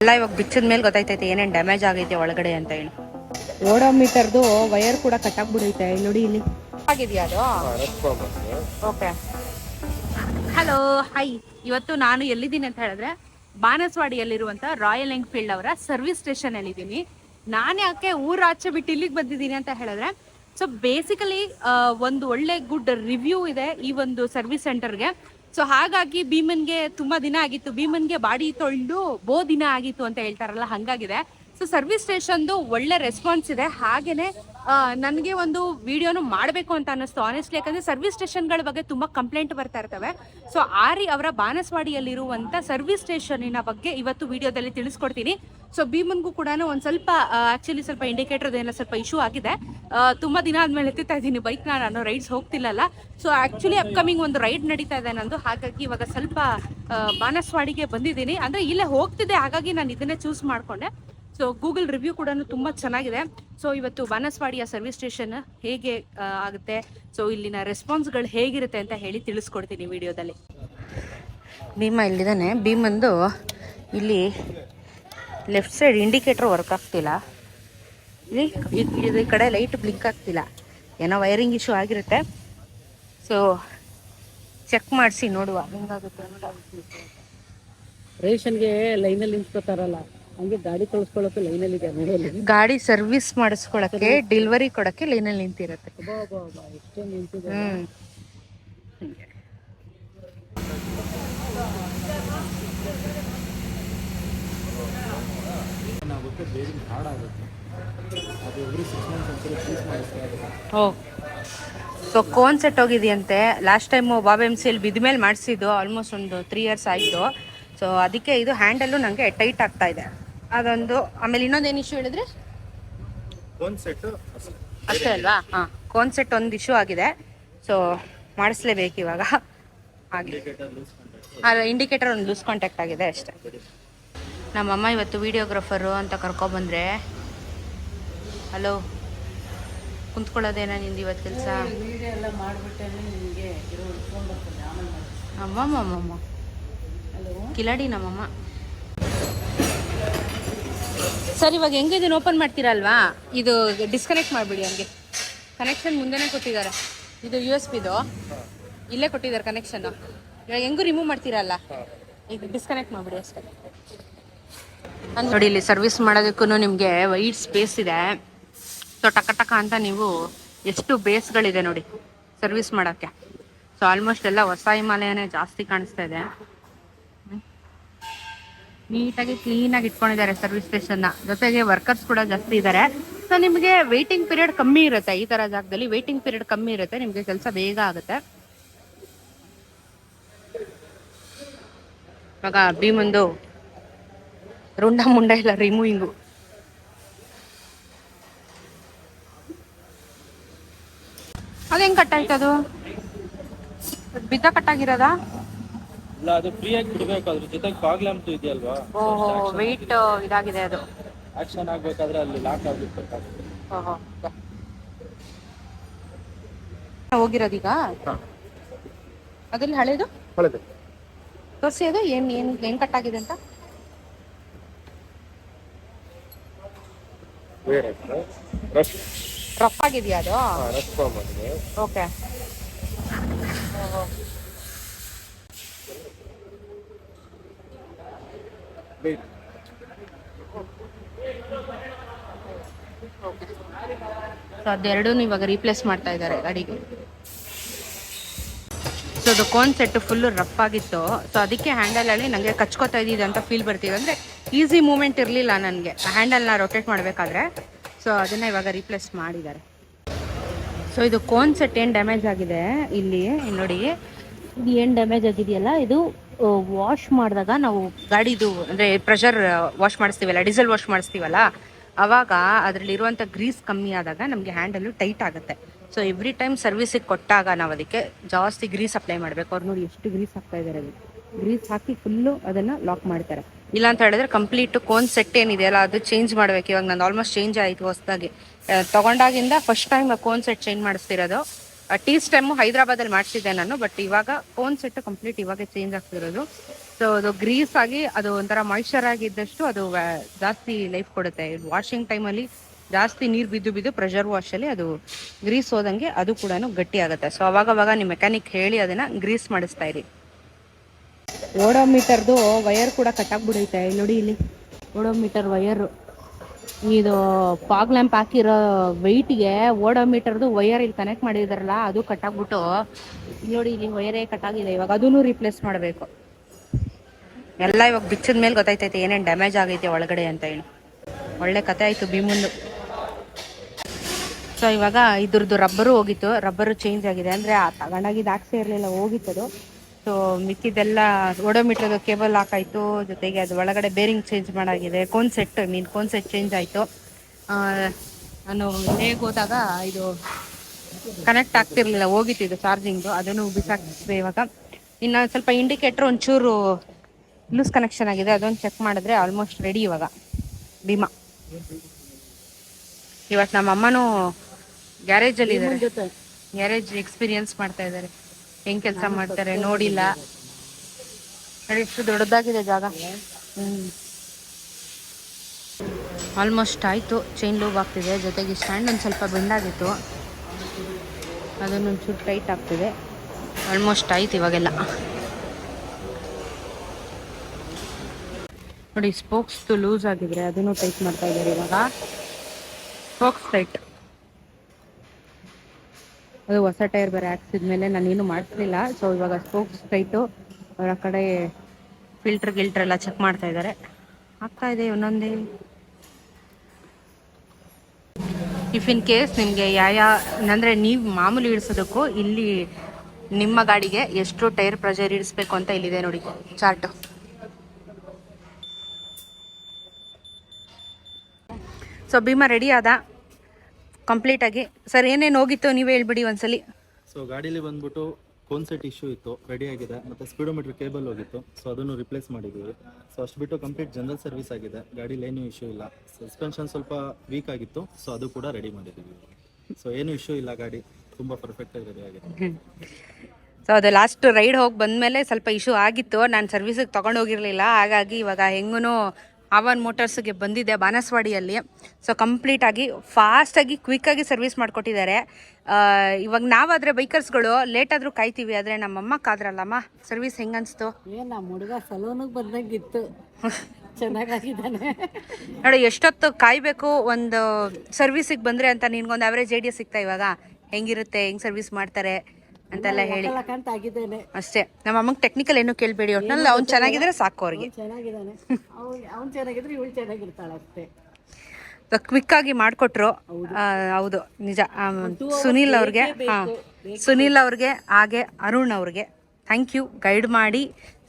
ಎಲ್ಲ ಇವಾಗ ಬಿಚ್ಚಿದ ಮೇಲೆ ಗೊತ್ತಾಯ್ತೈತೆ ಏನೇನು ಡ್ಯಾಮೇಜ್ ಆಗೈತೆ ಒಳಗಡೆ ಅಂತ ಹೇಳಿ. ಓಡೋಮೀಟರ್ದು ವೈರ್ ಕೂಡ ಕಟ್ಟಾಗ್ಬಿಡೈತೆ ಇಲ್ಲಿ ನೋಡಿ ಇಲ್ಲಿ. ಆಗಿದೆಯಾ ಅದು? ಓಕೆ ಹಲೋ ಹೈ ಇವತ್ತು ನಾನು ಎಲ್ಲಿದ್ದೀನಿ ಅಂತ ಹೇಳಿದ್ರೆ ಬಾನಸವಾಡಿಯಲ್ಲಿರುವಂತ ರಾಯಲ್ ಎನ್ಫೀಲ್ಡ್ ಅವರ ಸರ್ವಿಸ್ ಸ್ಟೇಷನ್ ಅಲ್ಲಿ ಇದ್ದೀನಿ ನಾನು ಯಾಕೆ ಊರಾಚೆ ಬಿಟ್ಟು ಇಲ್ಲಿಗೆ ಬಂದಿದ್ದೀನಿ ಅಂತ ಹೇಳಿದ್ರೆ ಸೊ ಬೇಸಿಕಲಿ ಒಂದು ಒಳ್ಳೆ ಗುಡ್ ರಿವ್ಯೂ ಇದೆ ಈ ಒಂದು ಸರ್ವಿಸ್ ಸೆಂಟರ್ಗೆ ಸೊ ಹಾಗಾಗಿ ಭೀಮನ್ಗೆ ತುಂಬಾ ದಿನ ಆಗಿತ್ತು. ಭೀಮನ್ಗೆ ಬಾಡಿ ತೊಳ್ದು ಬೋ ದಿನ ಆಗಿತ್ತು ಅಂತ ಹೇಳ್ತಾರಲ್ಲ, ಹಂಗಾಗಿದೆ. ಸೊ ಸರ್ವಿಸ್ ಸ್ಟೇಷನ್ದು ಒಳ್ಳೆ ರೆಸ್ಪಾನ್ಸ್ ಇದೆ. ಹಾಗೇನೆ ನನಗೆ ಒಂದು ವಿಡಿಯೋನು ಮಾಡಬೇಕು ಅಂತ ಅನ್ನಿಸ್ತು ಆನೆಸ್ಟ್ಲಿ ಯಾಕಂದರೆ ಸರ್ವಿಸ್ ಸ್ಟೇಷನ್ಗಳ ಬಗ್ಗೆ ತುಂಬ ಕಂಪ್ಲೇಂಟ್ ಬರ್ತಾ ಇರ್ತವೆ. ಸೊ ಆರಿ ಅವರ ಬಾನಸ್ವಾಡಿಯಲ್ಲಿರುವಂಥ ಸರ್ವಿಸ್ ಸ್ಟೇಷನಿನ ಬಗ್ಗೆ ಇವತ್ತು ವಿಡಿಯೋದಲ್ಲಿ ತಿಳಿಸ್ಕೊಡ್ತೀನಿ. ಸೊ ಭೀಮನ್ಗೂ ಕೂಡ ಒಂದು ಸ್ವಲ್ಪ ಆ್ಯಕ್ಚುಲಿ ಸ್ವಲ್ಪ ಇಂಡಿಕೇಟರ್ ಏನೋ ಸ್ವಲ್ಪ ಇಶ್ಯೂ ಆಗಿದೆ. ತುಂಬ ದಿನ ಆದಮೇಲೆ ಎತ್ತುತ್ತಾ ಇದ್ದೀನಿ ಬೈಕ್ನ ನಾನು ರೈಡ್ಸ್ ಹೋಗ್ತಿಲ್ಲಲ್ಲ. ಸೊ ಆ್ಯಕ್ಚುಲಿ ಅಪ್ಕಮಿಂಗ್ ಒಂದು ರೈಡ್ ನಡೀತಾ ಇದೆ ನಂದು. ಹಾಗಾಗಿ ಇವಾಗ ಸ್ವಲ್ಪ ಬಾನಸವಾಡಿಗೆ ಬಂದಿದ್ದೀನಿ. ಅಂದರೆ ಇಲ್ಲೇ ಹೋಗ್ತಿದೆ ಹಾಗಾಗಿ ನಾನು ಇದನ್ನೇ ಚೂಸ್ ಮಾಡ್ಕೊಂಡೆ. ಸೊ ಗೂಗಲ್ ರಿವ್ಯೂ ಕೂಡ ತುಂಬಾ ಚೆನ್ನಾಗಿದೆ. ಸೊ ಇವತ್ತು ಬಾನಸ್ವಾಡಿಯ ಸರ್ವಿಸ್ ಸ್ಟೇಷನ್ ಹೇಗೆ ಆಗುತ್ತೆ? ಸೊ ಇಲ್ಲಿನ ರೆಸ್ಪಾನ್ಸ್ಗಳು ಹೇಗಿರುತ್ತೆ ಅಂತ ಹೇಳಿ ತಿಳಿಸ್ಕೊಡ್ತೀನಿ ವಿಡಿಯೋದಲ್ಲಿ. ಭೀಮ ಇಲ್ಲಿದ್ದಾನೆ ಭೀಮಂದು ಇಲ್ಲಿ ಲೆಫ್ಟ್ ಸೈಡ್ ಇಂಡಿಕೇಟರ್ ವರ್ಕ್ ಆಗ್ತಿಲ್ಲ. ಇಲ್ಲಿ ಇದು ಈ ಕಡೆ ಲೈಟ್ ಬ್ಲಿಂಕ್ ಆಗ್ತಿಲ್ಲ. ಏನೋ ವೈರಿಂಗ್ ಇಶ್ಯೂ ಆಗಿರುತ್ತೆ. ಸೊ ಚೆಕ್ ಮಾಡಿಸಿ ನೋಡುವ. ಹೆಂಗಾಗುತ್ತೆ ರೇಷನ್ಗೆ ಲೈನಲ್ಲಿ ನಿಂತ್ಕೋತಾರಲ್ಲ. ಹಂಗೆ ಗಾಡಿ ತೊಳಸ್ಕೊಳ್ಳೋಕೆ ಲೈನಲ್ಲಿ ಇದೆ ಗಾಡಿ ಸರ್ವಿಸ್ ಮಾಡಿಸ್ಕೊಳಕ್ಕೆ ಡೆಲಿವರಿ ಕೊಡಕ್ಕೆ ಲೈನಲ್ಲಿ ನಿಂತಿರುತ್ತೆ. ನಿಂತಿರತ್ತೆ ನಿಂತಿದೆ. ಹ್ಮ್. ಏನಾಗುತ್ತೆ ಬೇರಿನ ಹಾಡಾಗುತ್ತೆ. ಅದು ಎವ್ರಿ ಸಿಕ್ಸ್ ಮಂತ್ಸ್ ಒಂದ್ಸರಿ ಫೀಸ್ ಮಾಡಿಸ್ತಾ ಇದ್ದಾರೆ ಓ. ಸೊ ಕೋನ್ ಸೆಟ್ ಹೋಗಿದೆಯಂತೆ. ಲಾಸ್ಟ್ ಟೈಮು ಬಾಬ್ ಎಂ ಸಿಯಲ್ಲಿ ಬಿದ್ದ ಮೇಲೆ ಮಾಡಿಸಿದ್ದು ಆಲ್ಮೋಸ್ಟ್ ಒಂದು ತ್ರೀ ಇಯರ್ಸ್ ಆಯಿತು. ಸೊ ಅದಕ್ಕೆ ಇದು ಹ್ಯಾಂಡಲ್ಲು ನನಗೆ ಟೈಟ್ ಆಗ್ತಾ ಇದೆ. ಅದೊಂದು ಆಮೇಲೆ ಇನ್ನೊಂದೇನು ಇಶ್ಯೂ ಹೇಳಿದ್ರೆ? ಅಷ್ಟೇ. ಅಲ್ವಾ? ಹಾ ಕೋನ್ ಸೆಟ್ ಒಂದು ಇಶ್ಯೂ ಆಗಿದೆ. ಸೊ ಮಾಡಿಸ್ಲೇಬೇಕು ಇವಾಗ. ಹಾಗೆ. ಅಲ್ಲ ಇಂಡಿಕೇಟರ್ ಒಂದು ಲೂಸ್ ಕಾಂಟ್ಯಾಕ್ಟ್ ಆಗಿದೆ ಅಷ್ಟೇ. ನಮ್ಮಮ್ಮ ಇವತ್ತು ವಿಡಿಯೋಗ್ರಾಫರು ಅಂತ ಕರ್ಕೊಬಂದ್ರೆ ಹಲೋ ಕುಂತ್ಕೊಳ್ಳೋದೇನ ನಿಂದು ಇವತ್ತು ಕೆಲಸ? ಅಮ್ಮಮ್ಮ ಕಿಲಾಡಿ ಮಾಡಿಬಿಟ್ಟೆ ನಿಮಗೆ ಇರೋ ಫೋನ್ ಬರ್ತದೆ ಆಮೇಲೆ ಮಾಡಿ ಅಮ್ಮಮ್ಮಮ್ಮ ಹಲೋ ಕಿಲಾಡಿ ನಮ್ಮಮ್ಮ ಸರ್, ಇವಾಗ ಹೆಂಗೆ ಇದನ್ನ ಓಪನ್ ಮಾಡ್ತೀರಲ್ವಾ? ಇದು ಡಿಸ್ಕನೆಕ್ಟ್ ಮಾಡಿಬಿಡಿ ಹಂಗೆ. ಕನೆಕ್ಷನ್ ಮುಂದೆನೇ ಕೊಟ್ಟಿದ್ದಾರೆ. ಇದು ಯು ಎಸ್ ಪಿದು ಇಲ್ಲೇ ಕೊಟ್ಟಿದ್ದಾರೆ ಕನೆಕ್ಷನ್ ಇವಾಗ ಹೆಂಗೂ ರಿಮೂವ್ ಮಾಡ್ತೀರಲ್ಲ? ಇದು ಡಿಸ್ಕನೆಕ್ಟ್ ಮಾಡಿಬಿಡಿ ಅಷ್ಟೇ. ನೋಡಿ, ಇಲ್ಲಿ ಸರ್ವಿಸ್ ಮಾಡೋದಕ್ಕೂ ನಿಮಗೆ ವೈಟ್ ಸ್ಪೇಸ್ ಇದೆ. ಸೊ ಟಕ ಟಕ ಅಂತ ನೀವು ಎಷ್ಟು ಬೇಸ್ಗಳಿದೆ ನೋಡಿ ಸರ್ವಿಸ್ ಮಾಡೋಕ್ಕೆ. ಸೊ ಆಲ್ಮೋಸ್ಟ್ ಎಲ್ಲ ಹೊಸ ಹಿಮಾಲಯನೇ ಜಾಸ್ತಿ ಕಾಣಿಸ್ತಾ ಇದೆ. ನೀಟಾಗಿ ಕ್ಲೀನ್ ಆಗಿ ಇಟ್ಕೊಂಡಿದ್ದಾರೆ ಸರ್ವಿಸ್ ಸ್ಟೇಷನ್ನ ಜೊತೆಗೆ ವರ್ಕರ್ಸ್ ಕೂಡ ಜಾಸ್ತಿ ಇದ್ದಾರೆ. ಸೊ ನಿಮಗೆ ವೇಟಿಂಗ್ ಪೀರಿಯಡ್ ಕಮ್ಮಿ ಇರುತ್ತೆ. ಈ ತರ ಜಾಗದಲ್ಲಿ ವೇಟಿಂಗ್ ಪೀರಿಯಡ್ ಕಮ್ಮಿ ಇರುತ್ತೆ. ನಿಮಗೆ ಕೆಲಸ ಬೇಗ ಆಗುತ್ತೆ. ಇವಾಗ ಭೀಮಂದು ರುಂಡ ಮುಂಡ ಇಲ್ಲ ರಿಮೂವಿಂಗು ಅದು ಕಟ್ ಕಟ್ಟಾಯ್ತು ಅದು ಕಟ್ ಬಿದ್ದ ಕಟ್ಟಾಗಿರೋದಾ ಇಲ್ಲ ಅದು ಫ್ರೀ ಆಗಿ ಬಿಡ್ಬೇಕು. ಅದ್ರ ಜೊತೆಗೆ ಫಾಗ್ ಲ್ಯಾಂಪ್ ಇದೆಯಲ್ವಾ? ಓಹೋ ವೆಯ್ಟ್ ಇದಾಗಿದೆ ಅದು. ಆಕ್ಷನ್ ಆಗ್ಬೇಕಾದ್ರೆ ಅಲ್ಲಿ ಲಾಕ್ ಆಗ್ಬೇಕು ಓಹೋ ಹೋಗಿರೋದೀಗ ಅದ್ರಲ್ಲಿ ಹಳೇದು? ಹಳೇದು. ತೋರಿಸಿ ಅದು ಏನ್ ಏನ್ ಕಟ್ ಆಗಿದೆ ಅಂತ? ರಫ್ ಆಗಿದೆಯಾ ಅದು? ಓಕೆ ವೇಟ್ ಸೊ ಅದೆರಡೂ ಇವಾಗ ರೀಪ್ಲೇಸ್ ಮಾಡ್ತಾ ಇದ್ದಾರೆ ಗಾಡಿಗೆ ಸೊ ಅದು ಕೋನ್ ಸೆಟ್ ಫುಲ್ಲು ರಫ್ ಆಗಿತ್ತು. ಸೊ ಅದಕ್ಕೆ ಹ್ಯಾಂಡಲಲ್ಲಿ ನನಗೆ ಕಚ್ಕೋತಾ ಇದ್ದಿದೆ ಅಂತ ಫೀಲ್ ಬರ್ತಿದೆ ಅಂದರೆ ಈಸಿ ಮೂಮೆಂಟ್ ಇರಲಿಲ್ಲ ನನಗೆ. ಹ್ಯಾಂಡಲ್ನ ರೊಟೇಟ್ ಮಾಡಬೇಕಾದ್ರೆ. ಸೊ ಅದನ್ನು ಇವಾಗ ರೀಪ್ಲೇಸ್ ಮಾಡಿದ್ದಾರೆ. ಸೊ ಇದು ಕೋನ್ ಸೆಟ್ ಏನು ಡ್ಯಾಮೇಜ್ ಆಗಿದೆ? ಇಲ್ಲಿ ಇಲ್ಲಿ ನೋಡಿ. ಇದು ಏನು ಡ್ಯಾಮೇಜ್ ಆಗಿದೆಯಲ್ಲ? ಇದು ವಾಶ್ ಮಾಡಿದಾಗ ನಾವು ಗಾಡಿದು ಅಂದರೆ ಪ್ರೆಷರ್ ವಾಶ್ ಮಾಡಿಸ್ತೀವಲ್ಲ ಡೀಸೆಲ್ ವಾಶ್ ಮಾಡಿಸ್ತೀವಲ್ಲ, ಅವಾಗ ಅದರಲ್ಲಿರುವಂಥ ಗ್ರೀಸ್ ಕಮ್ಮಿ ಆದಾಗ ನಮಗೆ ಹ್ಯಾಂಡಲು ಟೈಟ್ ಆಗುತ್ತೆ. ಸೊ ಎವ್ರಿ ಟೈಮ್ ಸರ್ವಿಸಿಗೆ ಕೊಟ್ಟಾಗ ನಾವು ಅದಕ್ಕೆ ಜಾಸ್ತಿ ಗ್ರೀಸ್ ಅಪ್ಲೈ ಮಾಡಬೇಕು. ಅವ್ರು ನೋಡಿ ಎಷ್ಟು ಗ್ರೀಸ್ ಹಾಕ್ತಾ ಇದ್ದಾರೆ ಅಲ್ಲಿ ಗ್ರೀಸ್ ಹಾಕಿ ಫುಲ್ಲು ಅದನ್ನು ಲಾಕ್ ಮಾಡ್ತಾರೆ. ಇಲ್ಲ ಅಂತ ಹೇಳಿದ್ರೆ ಕಂಪ್ಲೀಟ್ ಕೋನ್ ಸೆಟ್ ಏನಿದೆಯಲ್ಲ ಅದು ಚೇಂಜ್ ಮಾಡ್ಬೇಕು. ಇವಾಗ ನಾನು ಆಲ್ಮೋಸ್ಟ್ ಚೇಂಜ್ ಆಯಿತು ಹೊಸದಾಗಿ. ತಗೊಂಡಾಗಿಂದ first time cone set change ಮಾಡಿಸ್ತಿರೋದು T stem ಹೈದರಾಬಾದಲ್ಲಿ ಮಾಡಿಸಿದ್ದೆ ನಾನು ಬಟ್ ಇವಾಗ ಕೋನ್ ಸೆಟ್ ಕಂಪ್ಲೀಟ್ ಇವಾಗ ಚೇಂಜ್ ಆಗ್ತಿರೋದು. ಸೊ ಅದು ಗ್ರೀಸ್ ಆಗಿ ಅದು ಒಂಥರ ಮಾಯಿಶ್ಚರ್ ಆಗಿದ್ದಷ್ಟು ಅದು ಜಾಸ್ತಿ ಲೈಫ್ ಕೊಡುತ್ತೆ. ವಾಷಿಂಗ್ ಟೈಮಲ್ಲಿ ಜಾಸ್ತಿ ನೀರು ಬಿದ್ದು ಬಿದ್ದು ಪ್ರೆಷರ್ ವಾಶಲ್ಲಿ ಅದು ಗ್ರೀಸ್ ಹೋದಂಗೆ ಅದು ಕೂಡ ಗಟ್ಟಿ ಆಗುತ್ತೆ. ಸೊ ಅವಾಗ ಅವಾಗ ನಿಮ್ಮ ಮೆಕ್ಯಾನಿಕ್ ಹೇಳಿ ಅದನ್ನ ಗ್ರೀಸ್ ಮಾಡಿಸ್ತಾ ಇರಿ. ಓಡೋಮೀಟರ್ದು ವಯರ್ ಕೂಡ ಕಟ್ಟಾಗ್ಬಿಡೈತೆ ನೋಡಿ ಇಲ್ಲಿ. ಓಡೋಮೀಟರ್ ವಯರ್ ಇದು ಫಾಗ್ ಲ್ಯಾಂಪ್ ಹಾಕಿರೋ ವೆಯ್ಟ್ಗೆ ಓಡೋಮೀಟರ್ದು ವೈರ್ ಇಲ್ಲಿ ಕನೆಕ್ಟ್ ಮಾಡಿದಾರಲ್ಲ, ಅದು ಕಟ್ಟಾಗ್ಬಿಟ್ಟು, ನೋಡಿ ಇಲ್ಲಿ ವೈರೇ ಕಟ್ಟಾಗಿದೆ, ಇವಾಗ ಅದನ್ನು ರಿಪ್ಲೇಸ್ ಮಾಡಬೇಕು. ಎಲ್ಲ ಇವಾಗ ಬಿಚ್ಚಿದ ಮೇಲೆ ಗೊತ್ತಾಯ್ತೈತೆ, ಏನೇನು ಡ್ಯಾಮೇಜ್ ಆಗೈತೆ ಒಳಗಡೆ ಅಂತ ಹೇಳಿ ಒಳ್ಳೆ ಕತೆ ಆಯಿತು ಭೀಮುಂದು. ಸೊ ಇವಾಗ ಇದ್ರದ್ದು ರಬ್ಬರು ಹೋಗಿತ್ತು ರಬ್ಬರು ಚೇಂಜ್ ಆಗಿದೆ. ಅಂದರೆ ಆ ತಗೊಂಡಾಗಿದ್ದು ಹಾಕ್ಸೇ ಇರಲಿಲ್ಲ ಹೋಗಿತ್ತದು ಸೊ ಮಿಕ್ಕಿದೆಲ್ಲ ಓಡೋಮೀಟರ್ದು ಕೇಬಲ್ ಹಾಕಾಯ್ತು. ಜೊತೆಗೆ ಅದು ಒಳಗಡೆ bearing change ಮಾಡಾಗಿದೆ. Cone set mean cone set change ಆಯಿತು. ನಾನು ಹೇಗೆ ಹೋದಾಗ ಇದು ಕನೆಕ್ಟ್ ಆಗ್ತಿರ್ಲಿಲ್ಲ ಹೋಗಿತ್ತು ಇದು ಚಾರ್ಜಿಂಗು ಅದನ್ನು ಬಿಸಾಕ್ತಿದೆ ಇವಾಗ. ಇನ್ನು ಸ್ವಲ್ಪ ಇಂಡಿಕೇಟ್ರ್ ಒಂಚೂರು ಲೂಸ್ ಕನೆಕ್ಷನ್ ಆಗಿದೆ. ಅದೊಂದು ಚೆಕ್ ಮಾಡಿದ್ರೆ ಆಲ್ಮೋಸ್ಟ್ ರೆಡಿ ಇವಾಗ. ಭೀಮಾ. ಇವತ್ತು ನಮ್ಮ ಅಮ್ಮನೂ ಗ್ಯಾರೇಜಲ್ಲಿ ಇದ್ದಾರೆ. ಗ್ಯಾರೇಜ್ ಎಕ್ಸ್ಪೀರಿಯನ್ಸ್ ಮಾಡ್ತಾ ಇದ್ದಾರೆ. ಹೆಂಗ್ ಕೆಲಸ ಮಾಡ್ತಾರೆ? ನೋಡಿಲ್ಲ. ನೋಡಿ ಎಷ್ಟು ದೊಡ್ಡದಾಗಿದೆ ಜಾಗ. ಹ್ಮ್. ಆಲ್ಮೋಸ್ಟ್ ಆಯಿತು. ಚೈನ್ ಲೂಬ್ ಆಗ್ತಿದೆ. ಜೊತೆಗೆ ಸ್ಟ್ಯಾಂಡ್ ಒಂದು ಸ್ವಲ್ಪ ಬೆಂಡಾಗಿತ್ತು ಅದನ್ನೊಂದು ಚೂರು ಟೈಟ್ ಆಗ್ತಿದೆ. ಆಲ್ಮೋಸ್ಟ್ ಆಯ್ತು ಇವಾಗೆಲ್ಲ. ನೋಡಿ ಸ್ಪೋಕ್ಸ್ ಲೂಸ್ ಆಗಿದ್ರೆ ಅದನ್ನು ಟೈಟ್ ಮಾಡ್ತಾ ಇದ್ದಾರೆ ಇವಾಗ. Spokes tight. ಅದು ಹೊಸ ಟೈರ್ ಬೇರೆ ಹಾಕ್ಸಿದ್ಮೇಲೆ ನಾನೇನು ಮಾಡಿಸ್ಲಿಲ್ಲ ಸೊ ಇವಾಗ ಸ್ಪೋಕ್ಸ್ ಟೈಟು ಅವರ ಕಡೆ ಫಿಲ್ಟರ್, ಗಿಲ್ಟರ್ ಎಲ್ಲ ಚೆಕ್ ಮಾಡ್ತಾ ಇದ್ದಾರೆ. ಆಗ್ತಾ ಇದೆ ಒಂದೊಂದೇ. ಇಫ್ ಇನ್ ಕೇಸ್ ನಿಮಗೆ ಯಾವ ಅಂದರೆ ನೀವು ಮಾಮೂಲಿ ಇಳಿಸೋದಕ್ಕೂ ಇಲ್ಲಿ ನಿಮ್ಮ ಗಾಡಿಗೆ ಎಷ್ಟು ಟೈರ್ ಪ್ರೆಷರ್ ಇಡಿಸ್ಬೇಕು ಅಂತ ಇಲ್ಲಿದೆ ನೋಡಿ, ಚಾರ್ಟು. ಸೊ ಭೀಮಾ ರೆಡಿ ಆದ? ಕಂಪ್ಲೀಟಾಗಿ ಸರ್ ಏನೇನು ಹೋಗಿತ್ತು ನೀವೇ ಹೇಳ್ಬಿಡಿ ಒಂದ್ಸಲಿ. ಸೊ ಗಾಡೀಲಿ ಬಂದ್ಬಿಟ್ಟು ಕೋನ್ಸೆಟ್ ಇಶ್ಯೂ ಇತ್ತು ರೆಡಿ ಆಗಿದೆ ಮತ್ತೆ ಸ್ಪೀಡೋಮೀಟರ್ ಕೇಬಲ್ ಹೋಗಿತ್ತು ಸೊ ಅದನ್ನು ರಿಪ್ಲೇಸ್ ಮಾಡಿದ್ದೀವಿ. ಸೊ ಅಷ್ಟು ಬಿಟ್ಟು ಕಂಪ್ಲೀಟ್ ಜನರಲ್ ಸರ್ವಿಸ್ ಆಗಿದೆ ಗಾಡೀಲಿ ಏನೂ ಇಶ್ಯೂ ಇಲ್ಲ. ಸಸ್ಪೆನ್ಷನ್ ಸ್ವಲ್ಪ ವೀಕ್ ಆಗಿತ್ತು ಸೊ ಅದು ಕೂಡ ರೆಡಿ ಮಾಡಿದ್ದೀವಿ. ಸೊ ಏನೂ ಇಶ್ಯೂ ಇಲ್ಲ ಗಾಡಿ ತುಂಬ ಪರ್ಫೆಕ್ಟಾಗಿ ರೆಡಿ ಆಗಿದೆ. ಸೊ ಅದು ಲಾಸ್ಟ್ ರೈಡ್ ಹೋಗಿ ಬಂದಮೇಲೆ ಸ್ವಲ್ಪ ಇಶ್ಯೂ ಆಗಿತ್ತು ನಾನು ಸರ್ವಿಸಿಗೆ ತೊಗೊಂಡೋಗಿರಲಿಲ್ಲ ಹಾಗಾಗಿ ಇವಾಗ ಹೆಂಗೂ ಆವನ್ ಮೋಟರ್ಸ್ಗೆ ಬಂದಿದೆ ಬಾನಸವಾಡಿಯಲ್ಲಿ. ಸೊ ಕಂಪ್ಲೀಟಾಗಿ ಫಾಸ್ಟಾಗಿ ಕ್ವಿಕ್ಕಾಗಿ ಸರ್ವಿಸ್ ಮಾಡಿಕೊಟ್ಟಿದ್ದಾರೆ. ಇವಾಗ ನಾವಾದರೆ ಬೈಕರ್ಸ್ಗಳು ಲೇಟ್ ಆದರೂ ಕಾಯ್ತೀವಿ ಆದರೆ ನಮ್ಮಮ್ಮ ಕಾದ್ರಲ್ಲಮ್ಮ ಸರ್ವಿಸ್ ಹೆಂಗೆ ಅನಿಸ್ತು ಏನ್ ನಮ್ಮ ಹುಡುಗ ಸಲೂನಿಗೆ ಬಂದಂಗಿತ್ತು ಚೆನ್ನಾಗಾಗಿದ್ದಾನೆ. ನೋಡಿ ಎಷ್ಟೊತ್ತು ಕಾಯಬೇಕು ಒಂದು ಸರ್ವಿಸಿಗೆ ಬಂದರೆ ಅಂತ ನಿನ್ಗೊಂದು ಆವ್ರೇಜ್ ಐಡಿಯಾ ಸಿಗ್ತಾ ಇವಾಗ? ಹೆಂಗಿರುತ್ತೆ ಹೆಂಗೆ ಸರ್ವಿಸ್ ಮಾಡ್ತಾರೆ? ಅಂತೆಲ್ಲ ಹೇಳಿ. ಆಗಿದ್ದೇನೆ. ಅಷ್ಟೇ. ನಮ್ಮ ಅಮ್ಮಂಗೆ ಟೆಕ್ನಿಕಲ್ ಏನು ಕೇಳಬೇಡಿ ಒಟ್ನಲ್ಲಿ ಅವ್ನು ಚೆನ್ನಾಗಿದ್ರೆ ಸಾಕು ಅವ್ರಿಗೆ. ಚೆನ್ನಾಗಿದ್ದಾನೆ. ಅವ್ನು ಅವ್ನು ಚೆನ್ನಾಗಿದ್ರೆ ಇವಳು ಚೆನ್ನಾಗಿರ್ತಾಳೆ ಅಷ್ಟೇ. ಕ್ವಿಕ್ ಆಗಿ ಮಾಡಿಕೊಟ್ರು. ಹೌದು. ನಿಜ. ಸುನಿಲ್ ಅವ್ರಿಗೆ ಹಾಂ. ಸುನಿಲ್ ಅವ್ರಿಗೆ ಹಾಗೆ ಅರುಣ್ ಅವ್ರಿಗೆ ಥ್ಯಾಂಕ್ ಯು ಗೈಡ್ ಮಾಡಿ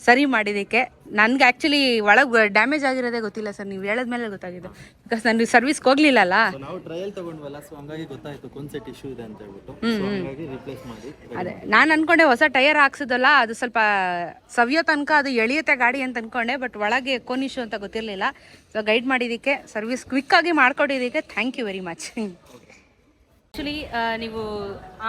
ಸರಿ ಮಾಡಿದ್ದಕ್ಕೆ. ನನಗೆ ಆ್ಯಕ್ಚುಲಿ ಒಳಗೆ ಡ್ಯಾಮೇಜ್ ಆಗಿರೋದೇ ಗೊತ್ತಿಲ್ಲ ಸರ್ ನೀವು ಹೇಳಿದ್ಮೇಲೆ ಗೊತ್ತಾಗಿದ್ದು ಬಿಕಾಸ್ ನಾನು ಸರ್ವಿಸ್ಗೆ ಹೋಗ್ಲಿಲ್ಲಲ್ಲ. ನಾವು ಟ್ರಯಲ್ ತಗೊಂಡ್ವಲ್ಲ ಸೊ ಹಂಗಾಗಿ ಗೊತ್ತಾಯ್ತು ಕೋನ್ಸೆಟ್ ಇಶ್ಯೂ ಇದೆ ಅಂತ ಹೇಳ್ಬಿಟ್ಟು. ಸೊ ಹಂಗಾಗಿ ರಿಪ್ಲೇಸ್ ಮಾಡಿ ಅದೇ ನಾನು ಅನ್ಕೊಂಡೆ ಹೊಸ ಟೈರ್ ಹಾಕ್ಸಿದಲ್ಲ ಅದು ಸ್ವಲ್ಪ ಸವಿಯೋ ತನಕ ಅದು ಎಳೆಯುತ್ತೆ ಗಾಡಿ ಅಂತ ಅನ್ಕೊಂಡೆ ಬಟ್ ಒಳಗೆ ಕೋನ್ ಇಶ್ಯೂ ಅಂತ ಗೊತ್ತಿರಲಿಲ್ಲ. ಸೊ ಗೈಡ್ ಮಾಡಿದ್ದಕ್ಕೆ ಸರ್ವಿಸ್ ಕ್ವಿಕ್ಕಾಗಿ ಮಾಡ್ಕೊಟ್ಟಿದ್ದಕ್ಕೆ thank you very much actually ನೀವು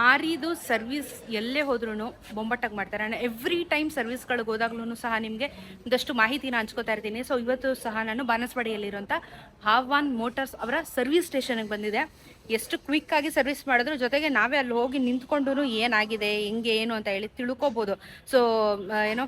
ಆರಿದು ಸರ್ವಿಸ್ ಎಲ್ಲೇ ಹೋದ್ರೂ ಬೊಂಬಟ್ಟಾಗಿ ಮಾಡ್ತಾರೆ. ಆ್ಯಂಡ್ ಎವ್ರಿ ಟೈಮ್ ಸರ್ವಿಸ್ಗಳಿಗೆ ಹೋದಾಗ್ಲೂ ಸಹ ನಿಮಗೆ ಒಂದಷ್ಟು ಮಾಹಿತಿನ ಹಂಚ್ಕೋತಾ ಇರ್ತೀನಿ. ಸೊ ಇವತ್ತು ಸಹ ನಾನು ಬಾನಸವಾಡಿಯಲ್ಲಿರುವಂಥ ಹಾವಾನ್ ಮೋಟರ್ಸ್ ಅವರ ಸರ್ವಿಸ್ ಸ್ಟೇಷನ್ಗೆ ಬಂದಿದೆ. ಎಷ್ಟು ಕ್ವಿಕ್ ಆಗಿ ಸರ್ವಿಸ್ ಮಾಡಿದ್ರು ಜೊತೆಗೆ ನಾವೇ ಅಲ್ಲಿ ಹೋಗಿ ನಿಂತ್ಕೊಂಡು ಏನಾಗಿದೆ, ಹೆಂಗೆ ಏನು ಅಂತ ಹೇಳಿ ತಿಳ್ಕೊಬೋದು. ಸೊ ಏನೋ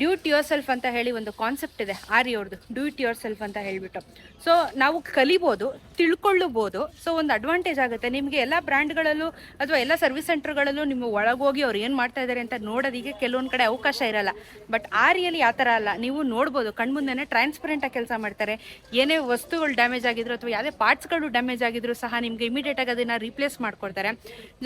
ಡ್ಯೂಟ್ ಯುವರ್ ಸೆಲ್ಫ್ ಅಂತ ಹೇಳಿ ಒಂದು ಕಾನ್ಸೆಪ್ಟ್ ಇದೆ ಆರಿ ಅವ್ರದ್ದು ಡ್ಯೂಟ್ ಯುವರ್ ಸೆಲ್ಫ್ ಅಂತ ಹೇಳಿಬಿಟ್ಟು. ಸೊ ನಾವು ಕಲಿಬೋದು ತಿಳ್ಕೊಳ್ಳಬಹುದು ಸೊ ಒಂದು ಅಡ್ವಾಂಟೇಜ್ ಆಗುತ್ತೆ. ನಿಮಗೆ ಎಲ್ಲ ಬ್ರ್ಯಾಂಡ್ಗಳಲ್ಲೂ ಅಥವಾ ಎಲ್ಲ ಸರ್ವಿಸ್ ಸೆಂಟರ್ಗಳಲ್ಲೂ ನಿಮ್ಮ ಒಳಗೋಗಿ ಅವ್ರು ಏನು ಮಾಡ್ತಾ ಇದ್ದಾರೆ ಅಂತ ನೋಡೋದಕ್ಕೆ ಕೆಲವೊಂದು ಕಡೆ ಅವಕಾಶ ಇರಲ್ಲ. ಬಟ್ ಆರಿಯಲ್ಲಿ ಆ ಥರ ಅಲ್ಲ. ನೀವು ನೋಡ್ಬೋದು ಟ್ರಾನ್ಸ್ಪರೆಂಟ್ ಟ್ರಾನ್ಸ್ಪರೆಂಟಾಗಿ ಕೆಲಸ ಮಾಡ್ತಾರೆ. ಏನೇ ವಸ್ತುಗಳು ಡ್ಯಾಮೇಜ್ ಆಗಿದ್ರು ಅಥವಾ ಯಾವುದೇ ಪಾರ್ಟ್ಸ್ಗಳು ಡ್ಯಾಮೇಜ್ ಆಗಿದ್ರು ಸಹ ನಿಮಗೆ ಇಮಿಡಿಯೇಟಾಗಿ ಅದನ್ನು ರೀಪ್ಲೇಸ್ ಮಾಡ್ಕೊಡ್ತಾರೆ.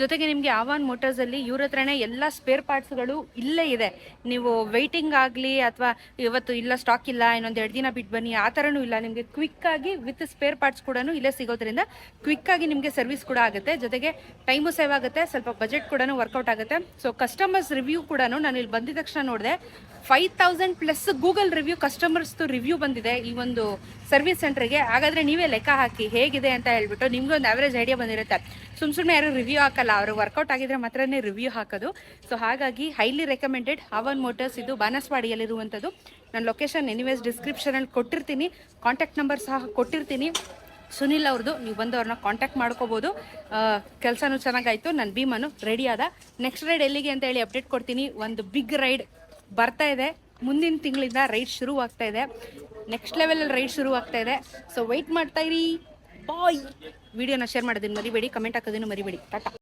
ಜೊತೆಗೆ ನಿಮಗೆ ಆವಾನ್ ಮೋಟರ್ಸಲ್ಲಿ ಇವ್ರ ಹತ್ರನೇ ಎಲ್ಲ ಸ್ಪೇರ್ ಪಾರ್ಟ್ಸ್ಗಳು ಇಲ್ಲೇ ಇದೆ. ನೀವು ವೆಯ್ಟಿಂಗ್ ಆಗಲಿ ಅಥವಾ ಇವತ್ತು ಇಲ್ಲ ಸ್ಟಾಕ್ ಇಲ್ಲ, ಇನ್ನೊಂದು ಎರಡು ದಿನ ಬಿಟ್ಟು ಬನ್ನಿ, ಆ ಥರನೂ ಇಲ್ಲ. ನಿಮಗೆ ಕ್ವಿಕ್ ಆಗಿ ವಿತ್ ಸ್ಪೇರ್ ಪಾರ್ಟ್ಸ್ ಕೂಡ ಇಲ್ಲೇ ಸಿಗೋದ್ರಿಂದ ಕ್ವಿಕ್ ಆಗಿ ನಿಮಗೆ ಸರ್ವಿಸ್ ಕೂಡ ಆಗುತ್ತೆ. ಜೊತೆಗೆ ಟೈಮು ಸೇವ್ ಆಗುತ್ತೆ, ಸ್ವಲ್ಪ ಬಜೆಟ್ ಕೂಡ ವರ್ಕೌಟ್ ಆಗುತ್ತೆ. ಸೊ ಕಸ್ಟಮರ್ಸ್ ರಿವ್ಯೂ ಕೂಡ ನಾನು ಇಲ್ಲಿ ಬಂದಿದ ತಕ್ಷಣ ನೋಡಿದೆ. Five thousand plus Google review, ಕಸ್ಟಮರ್ಸ್ದು review ಬಂದಿದೆ ಈ ಒಂದು ಸರ್ವಿಸ್ ಸೆಂಟ್ರಿಗೆ. ಹಾಗಾದ್ರೆ ನೀವೇ ಲೆಕ್ಕ ಹಾಕಿ ಹೇಗಿದೆ ಅಂತ ಹೇಳ್ಬಿಟ್ಟು ನಿಮಗೆ ಒಂದು ಆವ್ರೇಜ್ ಐಡಿಯಾ ಬಂದಿರುತ್ತೆ. ಸುಮ್ ಸುಮ್ಮನೆ ಯಾರು ರಿವ್ಯೂ ಹಾಕಲ್ಲ, ಅವರು ವರ್ಕೌಟ್ ಆಗಿದ್ರೆ ಮಾತ್ರನೇ ರಿವ್ಯೂ ಹಾಕೋದು. ಸೊ ಹಾಗಾಗಿ ಹೈಲಿ ರೆಕಮೆಂಡೆಡ್ ಹವನ್ ಮೋಟರ್ಸ್ ಇದು ಬಾನಸ್ವಾಡಿಯಲ್ಲಿರುವಂಥದ್ದು. ನಾನು ಲೊಕೇಶನ್ ಎನಿವೇಸ್ ಡಿಸ್ಕ್ರಿಪ್ಷನಲ್ಲಿ ಕೊಟ್ಟಿರ್ತೀನಿ. ಕಾಂಟ್ಯಾಕ್ಟ್ ನಂಬರ್ ಸಹ ಕೊಟ್ಟಿರ್ತೀನಿ. ಸುನಿಲ್ ಅವ್ರದ್ದು, ನೀವು ಬಂದು ಅವ್ರನ್ನ ಕಾಂಟ್ಯಾಕ್ಟ್ ಮಾಡ್ಕೋಬೋದು. ಕೆಲಸನೂ ಚೆನ್ನಾಗಾಯಿತು. ನನ್ನ ಭೀಮನು ರೆಡಿ ಆದ. ನೆಕ್ಸ್ಟ್ ರೈಡ್ ಎಲ್ಲಿಗೆ ಅಂತ ಹೇಳಿ ಅಪ್ಡೇಟ್ ಕೊಡ್ತೀನಿ. ಒಂದು ಬಿಗ್ ರೈಡ್ ಬರ್ತಾ ಇದೆ. ಮುಂದಿನ ತಿಂಗಳಿಂದ ರೈಡ್ ಶುರು ಆಗ್ತಾ ಇದೆ. ನೆಕ್ಸ್ಟ್ ಲೆವೆಲಲ್ಲಿ ರೈಡ್ ಶುರು ಆಗ್ತಾ ಇದೆ. ಸೊ ವೆಯ್ಟ್ ಮಾಡ್ತಾ ಇರಿ. ಬಾಯ್ ವಿಡಿಯೋನ ಶೇರ್ ಮಾಡೋದನ್ನು ಮರಿಬೇಡಿ ಕಮೆಂಟ್ ಹಾಕೋದನ್ನು ಮರಿಬೇಡಿ. ಟಾಟಾ